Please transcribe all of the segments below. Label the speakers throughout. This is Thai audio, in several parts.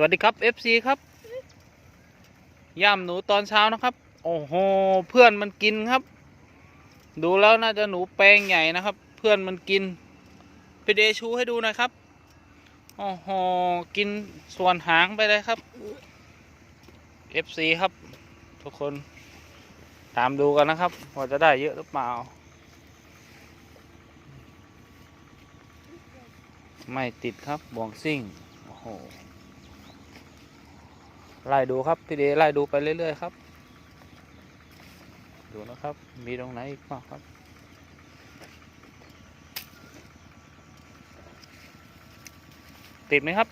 Speaker 1: วัสดีครับ FC ครับย่ามหนูตอนเช้านะครับ โอ้โห เพื่อนมันกินครับ ดูแล้วน่าจะหนูแปลงใหญ่นะครับ เพื่อนมันกินพี่เดชูให้ดูหน่อยครับ โอ้โห กินส่วนหางไปเลยครับ FC ครับ ทุกคนตามดูกันนะครับว่าจะได้เยอะหรือเปล่า ไม่ติดครับบ่วงซิ่ง โอ้โห ไล่ดูครับพี่เดไล่ดูไปเรื่อยๆครับ ดูนะครับ มีตรงไหนอีกบ้างครับติดไหมครับ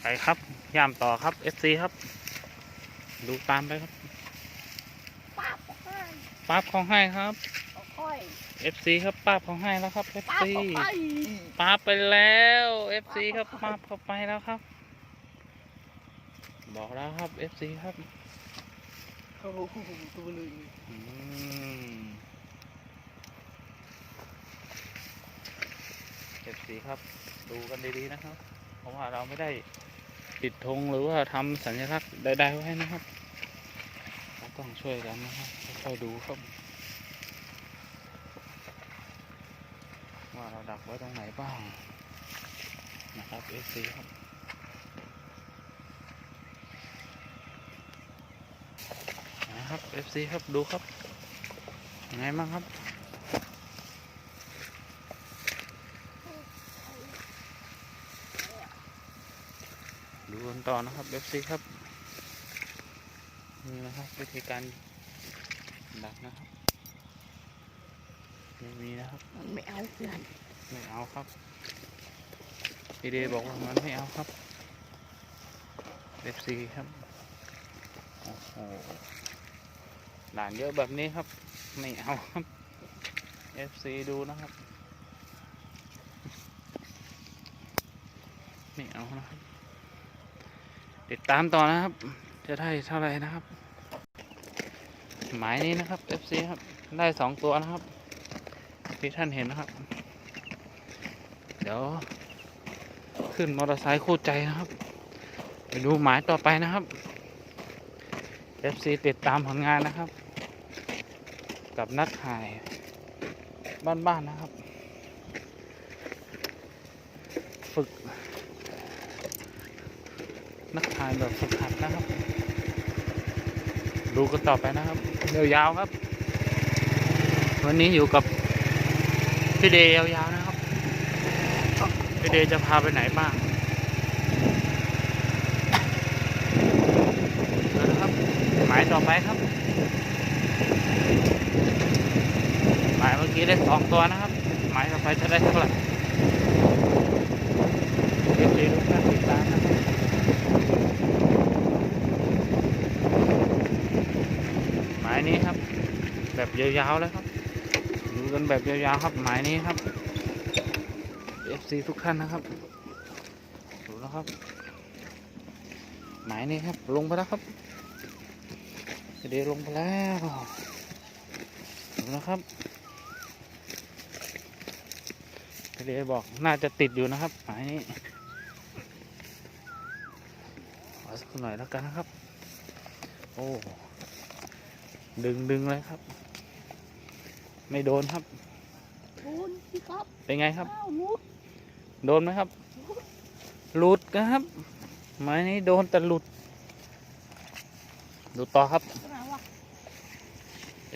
Speaker 1: ไปครับย่ามต่อครับ FC ครับ ดูตามไปครับ
Speaker 2: ป้าบให้
Speaker 1: ป้าบเขาให้ครับ
Speaker 2: ค่อย
Speaker 1: FC ครับป้าบเขาให้แล้วครับ
Speaker 2: ป้าบ
Speaker 1: FC
Speaker 2: ไป
Speaker 1: ป้าบไปแล้ว FC ครับป้าบเข้าไปแล้วครับ บอกแล้วครับ FC ครับ
Speaker 2: โอ้โหตัวเลย
Speaker 1: อืม FC ครับ ดูกันดีๆนะครับ เพราะว่าเราไม่ได้ ติดธงหรือว่าทำสัญลักษณ์ใดๆไว้นะครับเราต้องช่วยกันนะครับค่อยๆดูครับ ว่าเราดักไว้ตรงไหนบ้างนะครับ FC ครับนะครับ FC ครับดูครับยังไงบ้างครับ ดูกัน ต่อนะครับ FC ครับนี่นะครับวิธีการดักนะครับไม่มีนะครับ
Speaker 2: มันไม่เอาเพื่อน
Speaker 1: ไม่เอาครับพี่เดย์บอกว่ามันไม่เอาครับ FC ครับโอ้โหด่านเยอะแบบนี้ครับ ไม่เอาครับ FC ดูนะครับ ไม่เอานะครับ ติดตามต่อนะครับ จะได้เท่าไหร่นะครับ หมายนี้นะครับ FC ครับ ได้สองตัวนะครับ ที่ท่านเห็นนะครับ เดี๋ยว ขึ้นมอเตอร์ไซค์คู่ใจนะครับ ไปดูหมายต่อไปนะครับ FC ติดตามผลงานนะครับ กับนักถ่ายบ้านๆนะครับ ฝึก นักถ่ายแบบฝึกหัดนะครับ ดูกันต่อไปนะครับยาวๆครับ วันนี้อยู่กับพี่เดย์ยาวๆนะครับพี่เดย์จะพาไปไหนบ้างเดี๋ยวนะครับหมายต่อไปครับหมายเมื่อกี้ได้สองตัวนะครับ หมายต่อไปจะได้เท่าไหร่เดี๋ยวดูการติดตามนะครับ หมายนี้ครับ แบบยาวๆเลยครับดูกันแบบยาวๆครับหมายนี้ครับ FC ทุกท่านนะครับดูแล้วครับ หมายนี้ครับลงไปแล้วครับเดี๋ยวลงไปแล้วดูนะครับเดี๋ยวบอกน่าจะติดอยู่นะครับหมายนี้ขอสักหน่อยแล้วกันนะครับ โอ้ดึงดึงเลยครับ ไม่โดนครับ
Speaker 2: คุณพี่ครับ
Speaker 1: เป็นไงครับ
Speaker 2: อ้าวมุด
Speaker 1: โดนไหมครับ หลุดนะครับไม้นี้โดนแต่หลุดดูต่อครับ
Speaker 2: อะไรวะ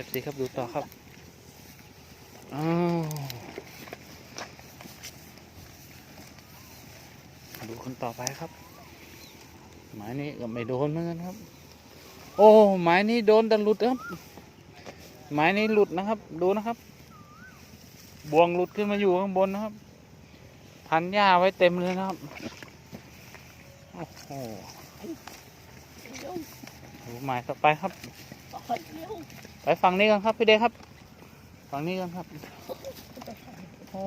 Speaker 1: FC ครับดูต่อครับอ้าวดูคนต่อไปครับ ไม้นี้ก็ไม่โดนเหมือนกันครับ โอ้ไม้นี้โดนแต่หลุดครับ ไม้นี้หลุดนะครับ ดูนะครับ บวงหลุดขึ้นมาอยู่ข้างบนนะครับ พันหญ้าไว้เต็มเลยนะครับ โอ้โหดูหมายต่อไปครับ
Speaker 2: ไป
Speaker 1: ฝั่งนี้กันครับพี่เดครับ ฝั่งนี้กันครับ โอ้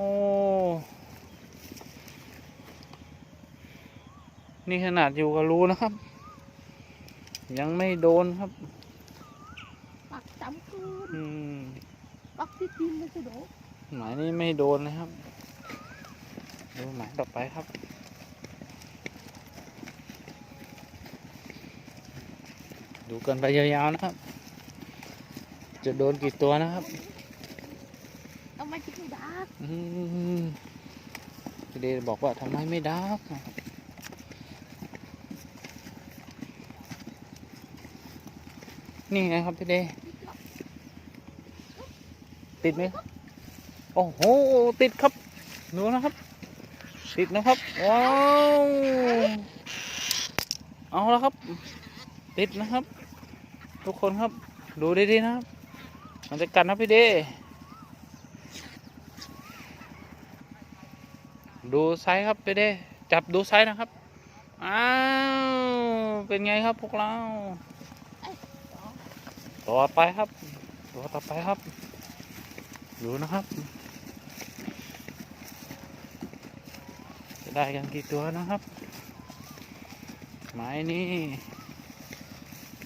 Speaker 1: นี่ขนาดอยู่กับรูนะครับ ยังไม่โดนครับ
Speaker 2: ปักจำคืน
Speaker 1: อืม
Speaker 2: ปักที่ดินไม่ใช่โดด
Speaker 1: หมายนี้ไม่โดนนะครับ ดูหมายต่อไปครับ ดูกันไปยาวๆนะครับ จะโดนกี่ตัวนะครับ
Speaker 2: ทำไมถึงไม่ดัก
Speaker 1: อืมพี่เดชบอกว่าทำไมไม่ดักนะครับนี่ไงครับพี่เดช ติดไหมโอ้โห ติดครับ ดูนะครับ ติดนะครับ ว้าว เอาแล้วครับ ติดนะครับ ทุกคนครับ ดูดีๆนะครับ มันจะกัดนะพี่เดดูไซส์ครับไปเด้จับดูไซส์นะครับ อ้าว เป็นไงครับพวกเรา ต่อไปครับตัวต่อไปครับ ดูนะครับ จะได้กันกี่ตัวนะครับหมายนี้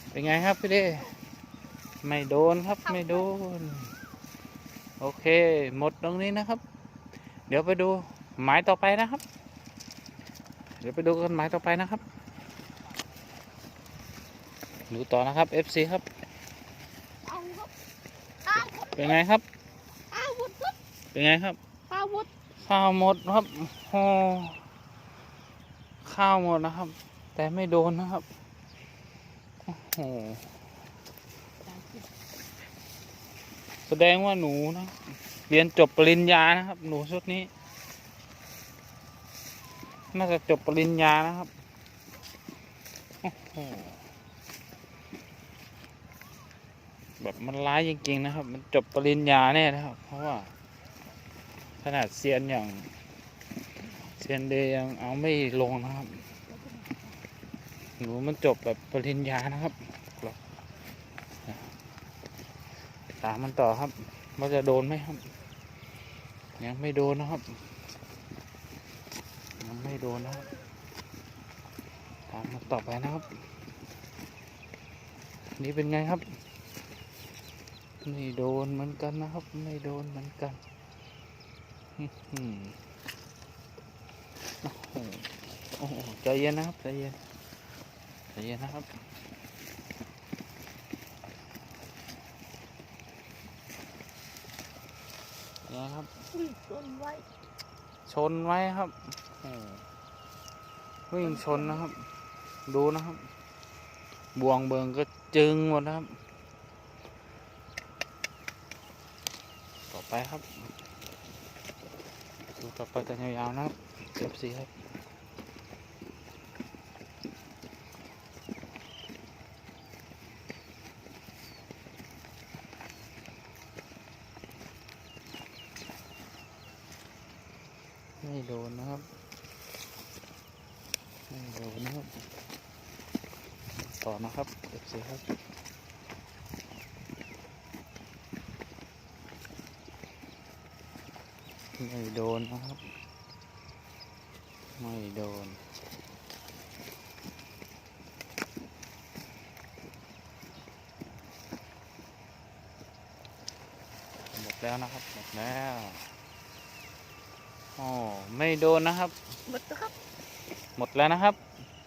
Speaker 1: เป็นไงครับพี่เด้ไม่โดนครับไม่โดน โอเค หมดตรงนี้นะครับ เดี๋ยวไปดูหมายต่อไปนะครับ เดี๋ยวไปดูกันหมายต่อไปนะครับดูต่อนะครับ FC ครับ
Speaker 2: เอาครับอาวุธ
Speaker 1: เป็นไงครับ
Speaker 2: อาวุธครับ
Speaker 1: เป็นไงครับ
Speaker 2: อาวุธ
Speaker 1: ข้าวหมดครับโอ้ข้าวหมดนะครับ แต่ไม่โดนนะครับโอ้โหแสดงว่าหนูนะ เรียนจบปริญญานะครับ หนูชุดนี้ น่าจะจบปริญญานะครับโอ้โหแบบมันร้ายจริงๆนะครับ มันจบปริญญาแน่นะครับ เพราะว่า ขนาดเซียนอย่างเซียนเดย์ยังเอาไม่ลงนะครับ หนูมันจบแบบปริญญานะครับตามมันต่อครับว่าจะโดนไหมครับ ยังไม่โดนนะครับ ยังไม่โดนนะครับตามมันต่อไปนะครับ นี่เป็นไงครับ ไม่โดนเหมือนกันนะครับ ไม่โดนเหมือนกัน โอ้โหใจเย็นนะครับใจเย็นใจเย็นนะครับเนี่ยครับ
Speaker 2: ชนไว้
Speaker 1: ชนไว้ครับวิ่งชนนะครับ ดูนะครับ บวงเบิงก็จึงหมดนะครับ ต่อไปครับ ต่อไปกันยาวๆนะครับเก็บสีครับไม่โดนนะครับ ไม่โดนนะครับ ต่อนะครับเก็บสีครับ ไม่ โดนนะครับ ไม่โดน หมดแล้วนะครับ หมดแล้วอ๋อไม่โดนนะครับ
Speaker 2: หมดแล้วครับ
Speaker 1: หมดแล้วนะครับ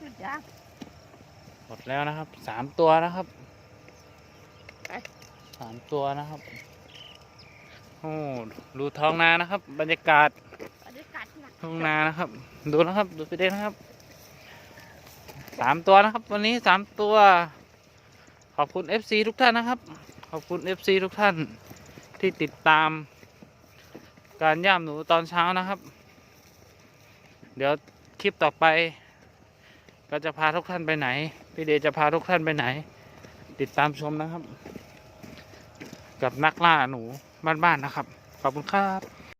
Speaker 2: หยุดยาง
Speaker 1: หมดแล้วนะครับ สามตัวนะครับ
Speaker 2: ไป
Speaker 1: สามตัวนะครับโอ้ดูท้องนานะครับ บรรยากาศ
Speaker 2: บรรยากาศหนัก
Speaker 1: ท้องนานะครับ ดูนะครับดูไปเด้นะครับสามตัวนะครับ วันนี้สามตัว ขอบคุณ FC ทุกท่านนะครับ ขอบคุณ FC ทุกท่านที่ติดตาม การย่ามหนูตอนเช้านะครับ เดี๋ยวคลิปต่อไป ก็จะพาทุกท่านไปไหน พี่เดชจะพาทุกท่านไปไหน ติดตามชมนะครับ กับนักล่าหนู บ้านๆนะครับ ขอบคุณครับ